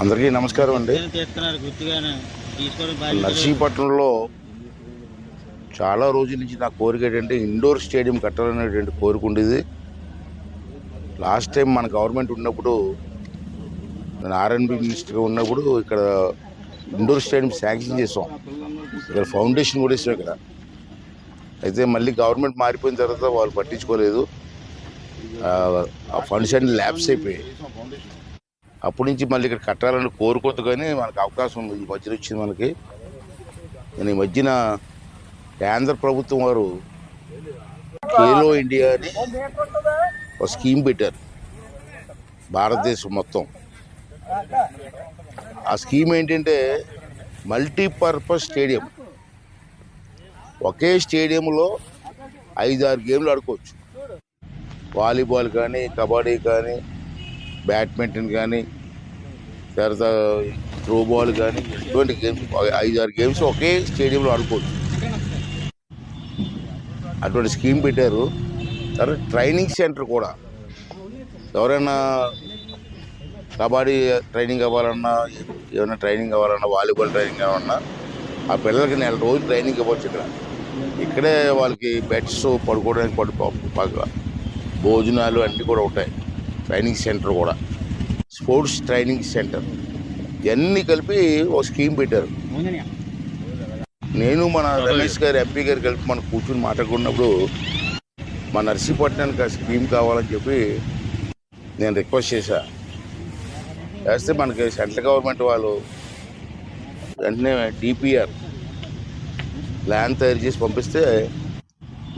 అందరికీ నమస్కారం అండి. నర్సీపట్నంలో చాలా రోజుల నుంచి నా కోరిక ఏంటంటే ఇండోర్ స్టేడియం కట్టాలనేటువంటి కోరిక ఉండేది. లాస్ట్ టైం మన గవర్నమెంట్ ఉన్నప్పుడు నేను ఆర్ఎన్బి మినిస్టర్గా ఉన్నప్పుడు ఇక్కడ ఇండోర్ స్టేడియం శాంక్షన్ చేసాం. ఇక్కడ ఫౌండేషన్ కూడా ఇస్తాం ఇక్కడ. అయితే మళ్ళీ గవర్నమెంట్ మారిపోయిన తర్వాత వాళ్ళు పట్టించుకోలేదు. ఆ, ఆ ఫండ్స్ అన్ని ల్యాబ్స్ అయిపోయాయి. అప్పటి నుంచి మళ్ళీ ఇక్కడ కట్టాలని కోరుకోదు కానీ మనకు అవకాశం ఉంది. ఈ మధ్యన వచ్చింది మనకి. నేను ఈ మధ్యన కేంద్ర ప్రభుత్వం వారు ఖేలో ఇండియా అని ఒక స్కీమ్ పెట్టారు. భారతదేశం మొత్తం. ఆ స్కీమ్ ఏంటంటే మల్టీపర్పస్ స్టేడియం. ఒకే స్టేడియంలో ఐదారు గేమ్లు ఆడుకోవచ్చు. వాలీబాల్ కానీ కబడ్డీ కానీ బ్యాడ్మింటన్ కానీ తర్వాత త్రో బాల్ కానీ ఇటువంటి గేమ్స్ ఐదు ఆరు గేమ్స్ ఒకే స్టేడియంలో ఆడుకోవచ్చు. అటువంటి స్కీమ్ పెట్టారు. తర్వాత ట్రైనింగ్ సెంటర్ కూడా. ఎవరైనా కబడ్డీ ట్రైనింగ్ అవ్వాలన్నా ఏమైనా ట్రైనింగ్ కావాలన్నా వాలీబాల్ ట్రైనింగ్ కావాలన్నా ఆ పిల్లలకి నెల రోజులు ట్రైనింగ్ ఇవ్వచ్చు ఇక్కడ. ఇక్కడే వాళ్ళకి బెడ్స్ పడుకోవడానికి పడుకో బాగా భోజనాలు అన్నీ కూడా ఉంటాయి. ట్రైనింగ్ సెంటర్ కూడా. Sports training centre. ఇవన్నీ కలిపి ఒక స్కీమ్ పెట్టారు. నేను మన రమేష్ గారు ఎంపీ గారు కలిపి మనం కూర్చుని మాట్లాడుకున్నప్పుడు మా నర్సీపట్నానికి ఆ స్కీమ్ కావాలని చెప్పి నేను రిక్వెస్ట్ చేశా. చేస్తే మనకి సెంట్రల్ గవర్నమెంట్ వాళ్ళు వెంటనే డిపిఆర్ ప్లాన్ తయారు చేసి పంపిస్తే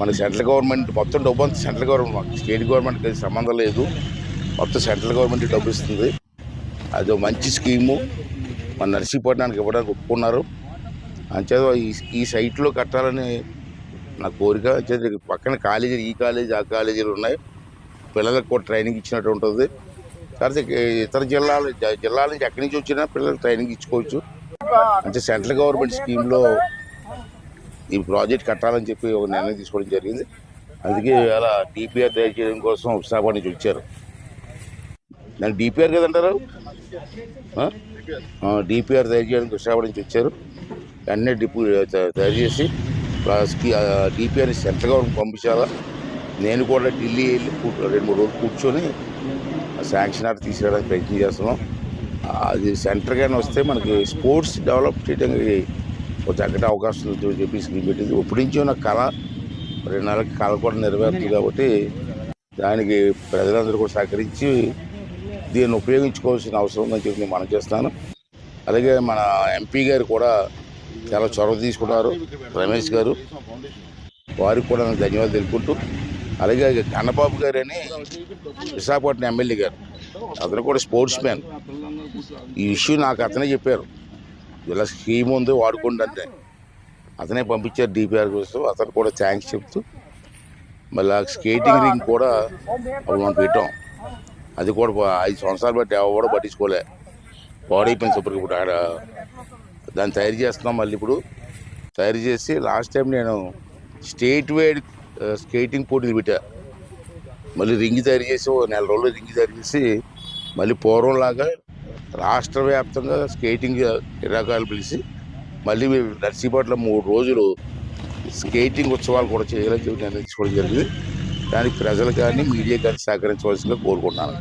మనకి సెంట్రల్ గవర్నమెంట్ మొత్తం డబ్బు అంతా సెంట్రల్ గవర్నమెంట్ స్టేట్ గవర్నమెంట్కి సంబంధం లేదు. మొత్తం సెంట్రల్ గవర్నమెంట్ డబ్బు ఇస్తుంది. అది మంచి స్కీము. మన నర్సీపట్నానికి ఇవ్వడానికి ఒప్పుకున్నారు. అంచేత ఈ ఈ సైట్లో కట్టాలని నా కోరిక. అంచేత పక్కన కాలేజీలు ఈ కాలేజీ ఆ కాలేజీలు ఉన్నాయి. పిల్లలకు కూడా ట్రైనింగ్ ఇచ్చినట్టు ఉంటుంది. తర్వాత ఇతర జిల్లాలు జిల్లాల నుంచి ఎక్కడి నుంచి వచ్చినా పిల్లలకు ట్రైనింగ్ ఇచ్చుకోవచ్చు. అంటే సెంట్రల్ గవర్నమెంట్ స్కీమ్లో ఈ ప్రాజెక్ట్ కట్టాలని చెప్పి ఒక నిర్ణయం తీసుకోవడం జరిగింది. అందుకే అలా డిపిఆర్ తయారు చేయడం కోసం విశాఖపట్నం నుంచి వచ్చారు. దాన్ని డిపిఆర్ కదంటారు? డిపిఆర్ తయారు చేయడానికి విశాఖపట్నం నుంచి వచ్చారు. వెంటనే డిప్యూ తయారు చేసి డిపిఆర్ని సెంట్రల్ గవర్నమెంట్ పంపించాలా? నేను కూడా ఢిల్లీ వెళ్ళి రెండు మూడు రోజులు కూర్చొని శాంక్షన్ ఆర్డర్ తీసుకురావడానికి ప్రయత్నం చేస్తున్నాం. అది సెంటర్ కానీ వస్తే మనకి స్పోర్ట్స్ డెవలప్ చేయడానికి చక్కటి అవకాశం ఉందని చెప్పి స్కీమ్ పెట్టింది. ఇప్పటి నుంచి ఉన్న కళ రెండు నెలలకి కళ కూడా నెరవేరుతుంది కాబట్టి దానికి ప్రజలందరూ కూడా సహకరించి దీన్ని ఉపయోగించుకోవాల్సిన అవసరం ఉందని చెప్పి నేను మనం చేస్తాను. అలాగే మన ఎంపీ గారు కూడా చాలా చొరవ తీసుకున్నారు రమేష్ గారు. వారికి కూడా నేను ధన్యవాదాలు తెలుపుకుంటూ అలాగే కన్నబాబు గారు అని విశాఖపట్నం ఎమ్మెల్యే గారు. అతను కూడా స్పోర్ట్స్ మ్యాన్ ఈ ఇష్యూ నాకు అతనే చెప్పారు. ఇలా స్కీమ్ ఉంది వాడుకోండి అంటే. అతనే పంపించారు డిపిఆర్ కోసం అతను కూడా థ్యాంక్స్ చెప్తూ మళ్ళీ స్కేటింగ్ రింగ్ కూడా అప్పుడు మనం పెట్టాం. అది కూడా ఐదు సంవత్సరాలు బట్టి ఎవరు కూడా పట్టించుకోలే. పాడైపోయింది సూపర్ ఇప్పుడు ఆడ. దాన్ని తయారు చేస్తున్నాం మళ్ళీ ఇప్పుడు. తయారు చేసి లాస్ట్ టైం నేను స్టేట్ వైడ్ స్కేటింగ్ పోటీలు పెట్టా. మళ్ళీ రింగ్ తయారు చేసి ఓ నెల రోజులు రింగ్ తయారు చేసి మళ్ళీ పూర్వంలాగా రాష్ట్ర వ్యాప్తంగా స్కేటింగ్ క్రీడాకారులు పిలిచి మళ్ళీ మేము మూడు రోజులు స్కేటింగ్ ఉత్సవాలు కూడా చేయాలని చెప్పి నిర్ణయించుకోవడం జరిగింది. దానికి ప్రజలు కానీ మీడియా కానీ సహకరించవలసిందిగా కోరుకుంటున్నాను.